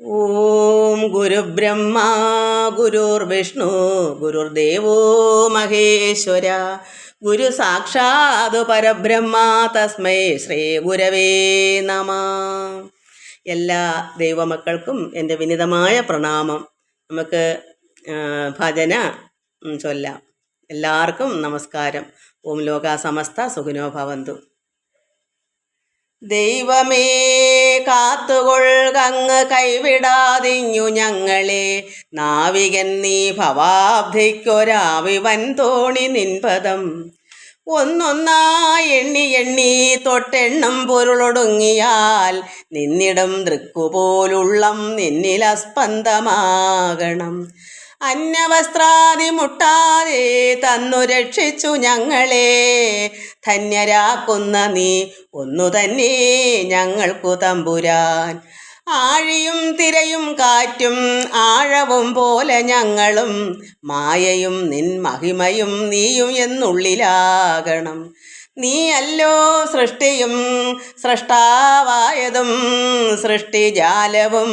ഓം ഗുരുബ്രഹ്മ ഗുരുർവിഷ്ണു ഗുരുദേവോ മഹേശ്വര. ഗുരു സാക്ഷാത് പരബ്രഹ്മ തസ്മൈ ശ്രീ ഗുരവേ നമ. എല്ലാ ദൈവമക്കൾക്കും എന്റെ വിനിതമായ പ്രണാമം. നമുക്ക് ഭജന ചൊല്ലാം. എല്ലാവർക്കും നമസ്കാരം. ഓം ലോക സമസ്ത സുഖിനോ ഭവന്തു. ദൈവമേ കാത്തുകൊൾകങ്ങ് കൈവിടാതിഞ്ഞു ഞങ്ങളെ. നാവികൻ നീ ഭവാബ്ധിക്കൊരാവിവൻ തോണി നിൻപദം. ഒന്നൊന്നായി എണ്ണി എണ്ണി തൊട്ടെണ്ണം പൊരുളൊടുങ്ങിയാൽ നിന്നിടം ദൃക്കുപോലുള്ളം നിന്നിലസ്പന്ദമാകണം. അന്നവസ്ത്രാദി മുട്ടാതെ തന്നു രക്ഷിച്ചു ഞങ്ങളെ. ധന്യരാക്കുന്ന നീ ഒന്നു തന്നെ ഞങ്ങൾക്കു തമ്പുരാൻ. ആഴിയും തിരയും കാറ്റും ആഴവും പോലെ ഞങ്ങളും. മായയും നിൻ മഹിമയും നീയും എന്നുള്ളിലാകണം. നീയല്ലോ സൃഷ്ടിയും സൃഷ്ടാവായതും സൃഷ്ടിജാലവും.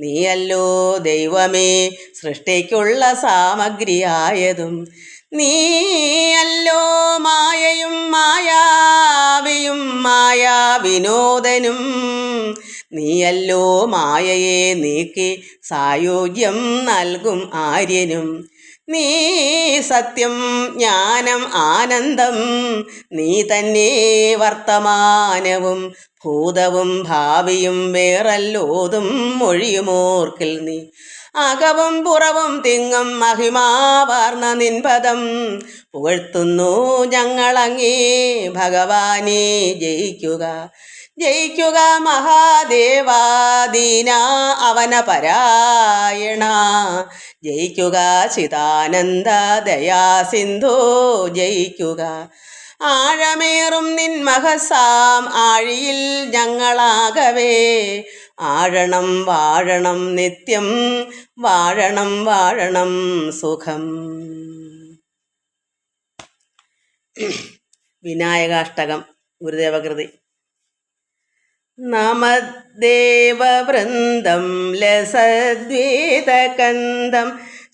നീയല്ലോ ദൈവമേ സൃഷ്ടിക്കുള്ള സാമഗ്രിയായതും. നീയല്ലോ മായയും മായാവിയും മായാ വിനോദനും നീയല്ലോ മായയെ നീക്കി സായോജ്യം നൽകും ആര്യനും. നീ സത്യം ജ്ഞാനം ആനന്ദം നീ തന്നെ വർത്തമാനവും ഭൂതവും ഭാവിയും വേറല്ലോതും മൊഴിയുമോർക്കിൽ നീ. അകവും പുറവും തിങ്ങും മഹിമാവാർന്ന നിൻപദം പുകഴ്ത്തുന്നു ഞങ്ങളങ്ങേ ഭഗവാനെ ജയിക്കുക. ജയിക്കുക മഹാദേവാദീന അവന പരായണ ജയിക്കുക ചിദാനന്ദ ദയാ സിന്ധു ജയിക്കുക. ആഴമേറും നിൻ മഹസാം ആഴിയിൽ ഞങ്ങളാകവേ. ആഴണം വാഴണം നിത്യം വാഴണം വാഴണം സുഖം. വിനായകാഷ്ടകം ഗുരുദേവകൃതി. നമദ്ദേവവൃന്ദം ലസദ്വേതകന്ദം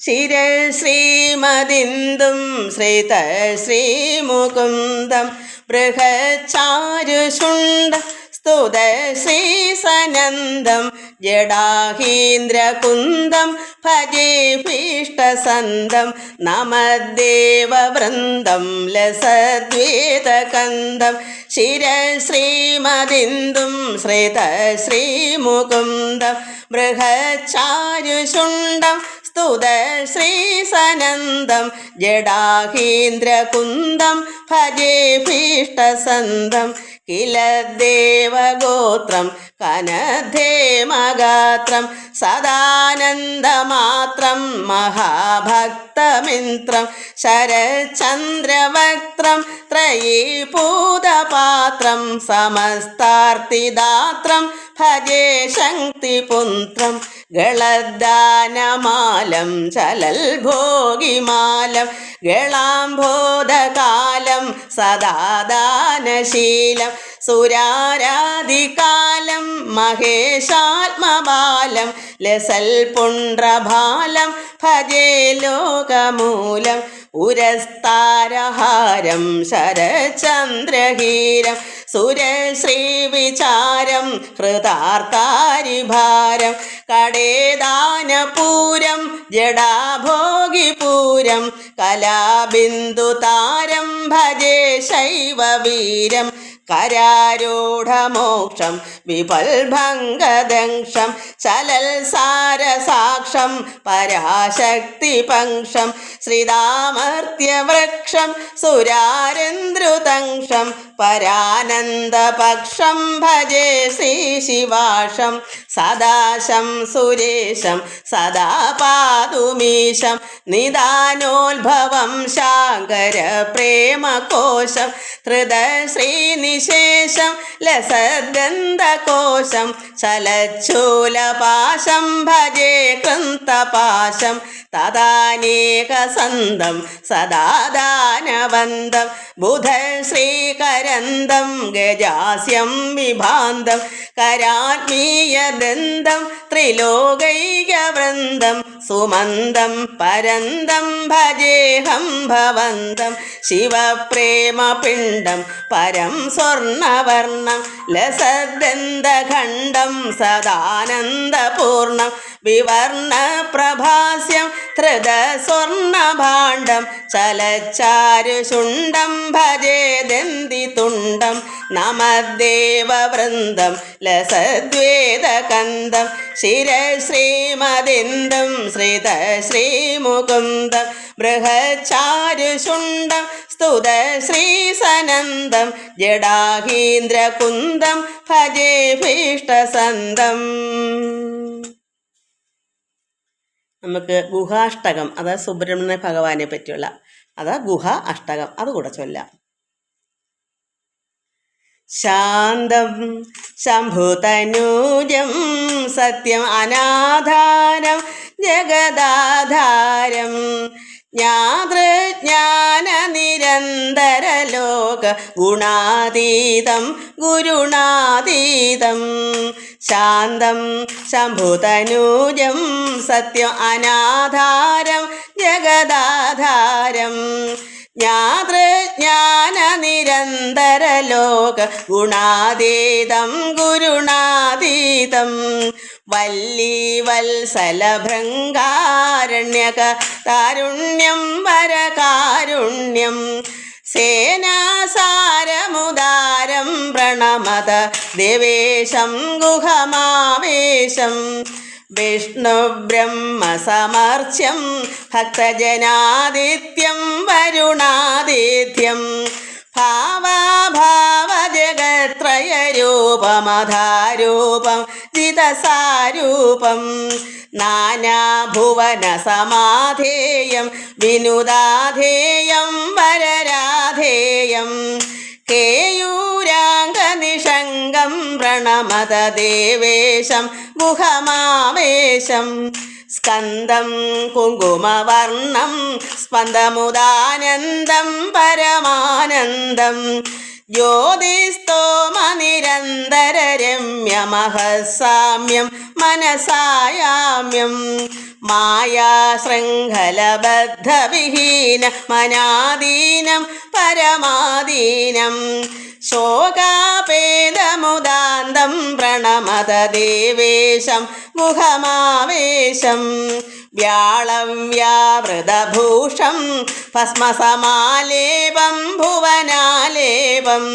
ശിരശ്രീമദിന്ദും ശ്രീതശ്രീമുകുന്ദം ബൃഹച്ചാരുശുണ്ട സ്തുത ശ്രീസനന്ദം ജഡാഹീന്ദ്രകുന്ദം ഭജേ ഭീഷ്ടസന്തം നമദ്ദേവവൃന്ദം ലസദ്വേതകന്ദം ശിരശ്രീമതിന്ദും ശ്രിതശ്രീമുകുന്ദം ബൃഹച്ചാരുശുണ്ടം സ്തുത ശ്രീസനന്ദം ജഡാഹീന്ദ്രകുന്ദം ഭജേ ഭീഷ്ടസന്തം കില ദേവഗോത്രം കനധേമഗാത്രം സദാനന്ദമാത്രം മഹാഭക്തമിന്ത്രം ശരചന്ദ്രവക്ത്രം ത്രയീഭൂതപാത്രം സമസ്താർത്തിദാത്രം ഭജേ ശക്തിപുന്ത്രം ഗളദാനമാലം ചലൽ ഭോഗിമാലം ഗളാംബോധകാലം സദാദാനശീലം സുരാരാധികാലം മഹേഷാത്മബാലം ലസൽ പുണ്ട്രഭാലം ഭജേ ലോകമൂലം ഉരസ്താരഹാരം ശരചന്ദ്രഹീരം സുരശ്രീവിചാരം ഹൃതാർത്താരിഭാരം കടേദാനപൂരം ജഡാഭോഗിപൂരം കലാബിന്ദുതാരം ഭജേ ശൈവവീരം കരാരൂഢമോക്ഷം വിപൽഭംഗദംഷം ചലൽ സാരസാക്ഷം പരാശക്തിപങ്ഷം ശ്രീതാമർത്യവൃക്ഷം സുരാരന്ദ്രുതംഷം പരാനന്ദപക്ഷം ഭജേ ശ്രീ ശിവാഷം സദാശം സുരേശം സദാ പാതുമീശം നിദാനോത്ഭവം ശാങ്കര പ്രേമകോശം ഹൃദശ്രീനി നിശേഷം ലസദന്തകോശം ശലച്ചൂലപാശം ഭജേ കൃന്തപാശം തദാനേകസന്തം സദാദാനവന്തം ബുധശ്രീകരന്തം ഗജാസ്യം വിഭാന്തം കരാത്മീയദന്തം ത്രിലോകൈകവൃന്ദം സുമന്ദം പരന്തം ഭജേഹം ഭവന്തം ശിവപ്രേമപിണ്ഡം പരം സ്വർണവർണം ലസദന്തഖണ്ഡം സദാനന്ദപൂർണം വിവർണപ്രഭാസ്യം ധൃത സ്വർണഭാണ്ഡം ചലച്ചാരുശുണ്ടം ഭജേദന്തിതുണ്ടം നമദേവവൃന്ദം ലസദ്വേദകന്ദം ശിരശ്രീമതിന്ദം ശ്രിത ശ്രീമുകുന്ദം ബൃഹച്ചാരുശുണ്ടം സ്തുത ശ്രീസനന്ദം ജഡാഹീന്ദ്രകുന്ദം ഭജേ ഭീഷ്ടസന്തം നമുക്ക് ഗുഹാഷ്ടകം അതായത് സുബ്രഹ്മണ്യ ഭഗവാനെ പറ്റിയുള്ള അതാ ഗുഹ അഷ്ടകം അതുകൂടെ ചൊല്ലാം. ശാന്തം ശംഭുതനൂജം സത്യം അനാധാരം ജഗദാധാരം ജ്ഞാതൃജ്ഞാന നിരന്തര ലോക ഗുണാതീതം ഗുരുണാതീതം. ശാന്തം ശംഭുതനൂജം സത്യം അനാധാരം ജഗദാധാരം. ജ്ഞാതൃജ്ഞാന നിരന്തരലോക ഗുണാതീതം ഗുരുണാതീതം വല്ലീ താരുണ്യം വരകാരുണ്യം സേനാസാരമുദാരം പ്രണമത ദേവേശം ഗുഹമാവേശം വിഷ്ണുബ്രഹ്മസമർച്ച്യം ഭക്തജനാദിത്യം വരുണാദിത്യം ഭാവാഭാവജഗത്രയരൂപമധാരൂപം ജിതസാരൂപം. നാനാഭുവനസമാധേയം വിനുദാധേയം വരരാധേയം. കേയൂരാംഗനിഷംഗം പ്രണമത ദേവേശം ഗുഹമാമേശം സ്കന്ദം കുങ്കുമവർണം സ്പന്ദമുദാനന്ദം പരമാനന്ദം. ജ്യോതിസ്തോമനിരന്തരരമ്യമഹസാമ്യം മനസായാമ്യം. മായാശൃംഖലബദ്ധവിഹീന മനാദീനം പരമാദീനം. ശോകാപേദമുദാന്തം പ്രണമത ദേവേശം മുഖമാവേശം വ്യാളം വ്യാവൃതഭൂഷം ഭസ്മസമാലേപം ഭുവനാലേപം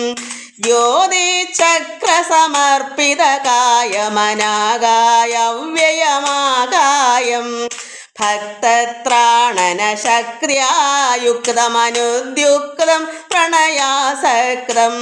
ജ്യോതിചക്രസമർപ്പിതകായമനാകായവ്യയമാകായം ഭക്തത്രാണന ശക്രിയായുക്തമനുദ്യുക്തം പ്രണയാസക്തം.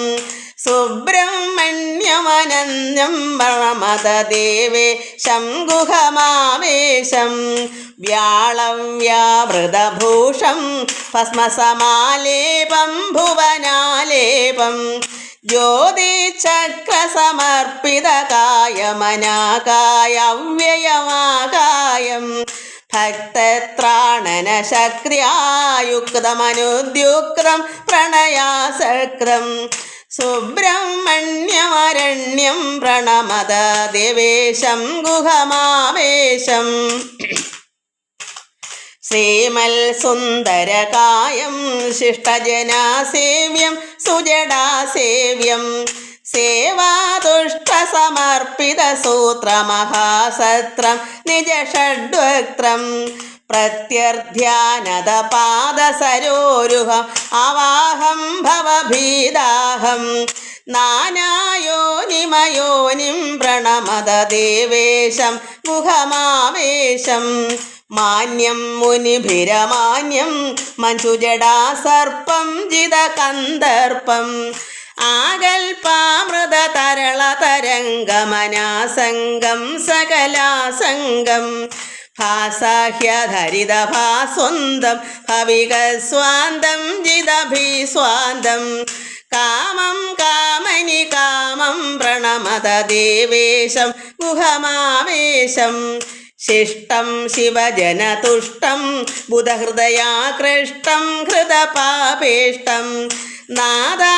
സുബ്രഹ്മണ്യമനന്യം പ്രണമതദേവേ ശംഗുഹമാവേശം വ്യാളം വ്യാവൃതഭൂഷം ഭസ്മസമാലേപം ഭുവനാലേപം. ജ്യോതിചക്രസമർപ്പിതകായമനാകായവ്യയമാകായം. ഭക്തത്രാണന ശക്രിയായുക്തമനുദ്യുക്തം പ്രണയാസക്തം സുബ്രഹ്മണ്യമരണ്യം പ്രണമത ദേവേശം ഗുഹമാവേശം. ശ്രീമൽ സുന്ദരകായം ശിഷ്ടജനാസേവ്യം സുജടാസേവ്യം സേവാതുഷ്ടസമർപ്പിത സൂത്രമഹാസത്രം നിജഷഡ്വക്ത്രം പ്രത്യർധ്യാനത പാദസരോരുഹം അവാഹം ഭവഭീദാഹം നാനായോനിമയോനിം പ്രണമത ദേവേശം മുഖമാവേശം മാന്യം മുനിഭിരമാന്യം മഞ്ജുജടാ സർപ്പം ജിതകന്ദർപ്പം ആകൽപാമൃത തരള തരംഗമനാസംഗം സകലാസംഗം. ഭാസാഹ്യധരിത ഭാസ്വന്തം ഭവിക സ്വാന്തം ജിതഭീ സ്വാന്തം കാമം കാമനി കാമം പ്രണമത ദേവേശം ഗുഹമാവേശം. ശിഷ്ടം ശിവജനതുഷ്ടം ബുധഹൃദയാകൃഷ്ടം ഹൃദപാപേഷ്ടം. നാദാന്തദ്യുതി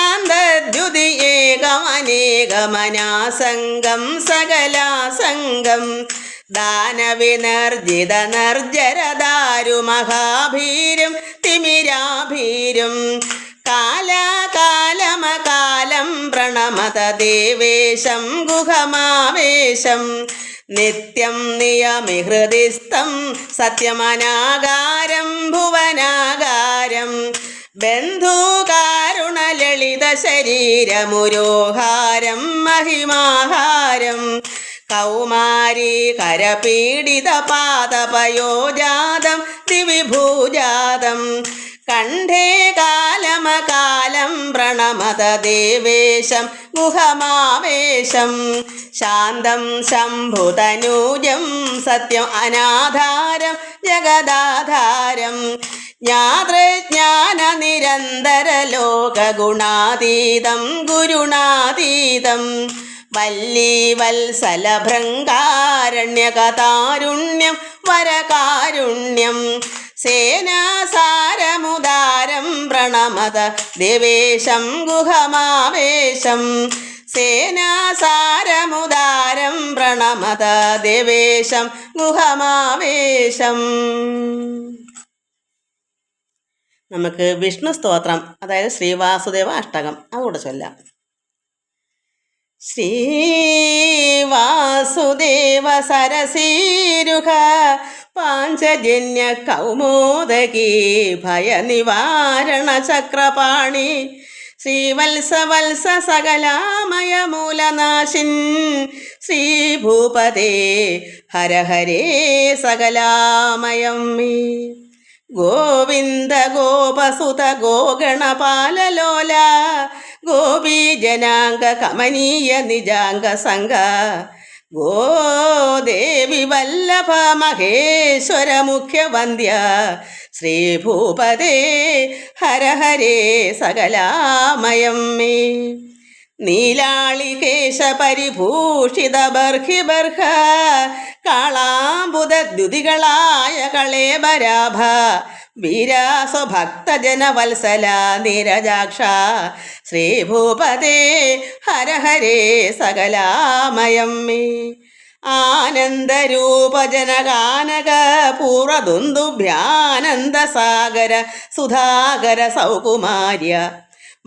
ഏകമനേകമനാസംഗം സകലാസംഗം. ദാനവിനർജിത നർജരദാരു മഹാഭീരും തിമിരാഭീരും. കാലാകാലമകാലം പ്രണമത ദേവേശം ഗുഹമാവേശം. നിത്യം നിയമിഹൃദിസ്ഥം സത്യമനാകാരം ഭുവനാകാരം. ബന്ധുകാരുണലളിത ശരീരമുരോഹാരം മഹിമാഹാരം. കൗമാരി കരപീഡിത പാദപയോജാതം ദിവിഭൂജാതം. കണ്ഠേ കാലമകാലം പ്രണമത ദേവേശം ഗുഹമാവേശം. ശാന്തം ശംഭുതനൂജം സത്യം അനാധാരം ജഗദാധാരം. നിരന്തര ലോകഗുണാതീതം ഗുരുണാതീതം. വല്ലീ വത്സലഭൃങ്കാരണ്യകതാരുണ്യം വരകാരുണ്യം. സേനാസാരമുദാരം പ്രണമത ദേവേശം ഗുഹമാവേശം. സേനാസാരമുദാരം പ്രണമത ദേവേശം ഗുഹമാവേശം. നമുക്ക് വിഷ്ണു സ്തോത്രം അതായത് ശ്രീവാസുദേവ അഷ്ടകം അതുകൂടെ ചൊല്ലാം. ശ്രീവാസുദേവ സരസീരുഹ പാഞ്ചജന്യ കൗമോദകി ഭയനിവാരണ ചക്രപാണി ശ്രീവത്സവത്സ സകലാമയ മൂലനാശിൻ ശ്രീഭൂപതേ ഹരഹരേ സകലാമയം. ഗോവിന്ദ ഗോപസുത ഗോഗണപാലലോല ഗോപീജനാംഗ കമനീയ നിജാംഗ സംഘ. ഗോദേവി വല്ലഭ മഹേശ്വര മുഖ്യവന്ദ്യ ശ്രീഭൂപതേ ഹര ഹരേ സകലാമയം മേ നീലാളികേശ പരിഭൂഷിത ബർഹി ബർഹ കാളാംബുദ ദ്യുതികളായ കളേബരാഭ വീരാസ്വഭക്തജന വത്സല നീരജാക്ഷ ശ്രീഭൂപതേ ഹര ഹരേ സകലാമയം മേ ആനന്ദരൂപജനഗാനക പൂർവദുന്ദുഭ്യാനന്ദസാഗര സുധാകര സൗകുമാര്യ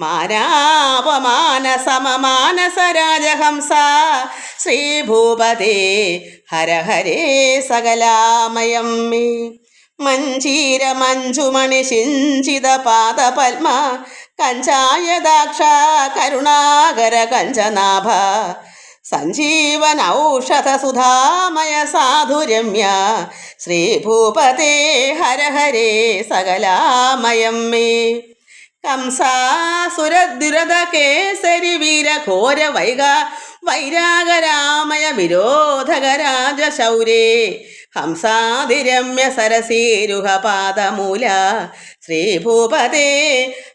മാനാപമാന സമമാനസ രാജഹംസ ശ്രീഭൂപതേ ഹര ഹരേ സകലാമയം മേ മഞ്ജീര മഞ്ജുമണി സിഞ്ചിത പാദപത്മ. കഞ്ചായദാക്ഷ കരുണാകര കഞ്ചനാഭ. സഞ്ജീവന ഔഷധ സുധാമയ സാധുരമ്യ. ശ്രീഭൂപതേ ഹരഹരേ സകലാമയം മേ കംസാസുരദുരത കേസരി വീരഘോര വൈക വൈരാഗരാമയ വിരോധകരാജ ശൗരേ ഹംസാതിരമ്യ സരസീരുഹപാദമൂല ശ്രീഭൂപതേ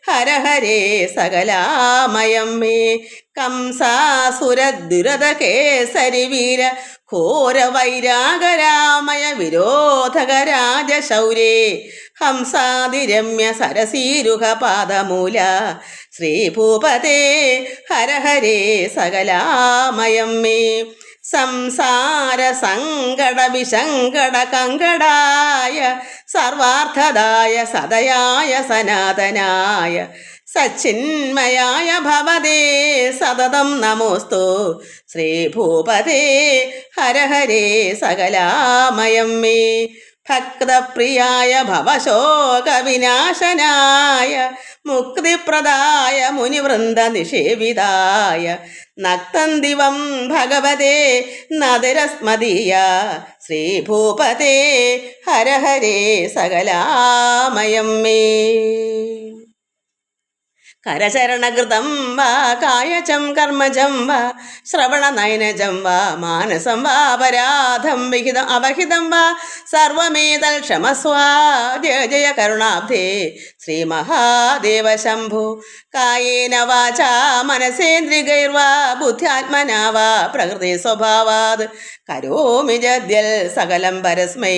ഹര ഹരേ സകലാമയം മേ. കംസാസുരദുരതകേസരി വീര ഘോരവൈരാഗരാമയ വിരോധകരാജശൗരേ. വിരോധകരാജ ശൗരേ ഹംസാതിരമ്യ സരസീരുഹപാദമൂല ശ്രീഭൂപതേ ഹര ഹരേ സകലാമയം മേ. സംസാര സങ്കട വിശങ്കട കങ്കടായ സർവാർത്ഥദായ സദയായ സനാതനായ സച്ചിന്മയായ ഭവതേ സതതം നമോസ്തു. ശ്രീഭൂപതേ ഹര ഹരേ സകലാമയം മേ. ഭക്തപ്രിയായ ഭവശോകവിനാശനായ മുക്തിപ്രദായ മുനിവൃന്ദ നിഷേവിതായ നക്തന്തിവം ഭഗവതേ നദിരസ്മദീയ ശ്രീഭൂപതേ ഹരഹരേ സകലാമയം മേ കരചരണകൃതം വാ കായചം കർമ്മജം വാ ശ്രവണനയനജം വാ മാനസം വാ അപരാധം വിഹിതം അവഹിതം വാ സർവമേതൽ ക്ഷമസ്വാ ജയ ജയ കരുണാബ്ധേ ശ്രീ മഹാദേവ ശംഭു. കായേന വാച മനസേന്ദ്രികൈർവാ ബുദ്ധ്യാത്മനാ വാ പ്രകൃതി സ്വഭാവാത് കരോമി ജദ്യൽ സകലം പരസ്മൈ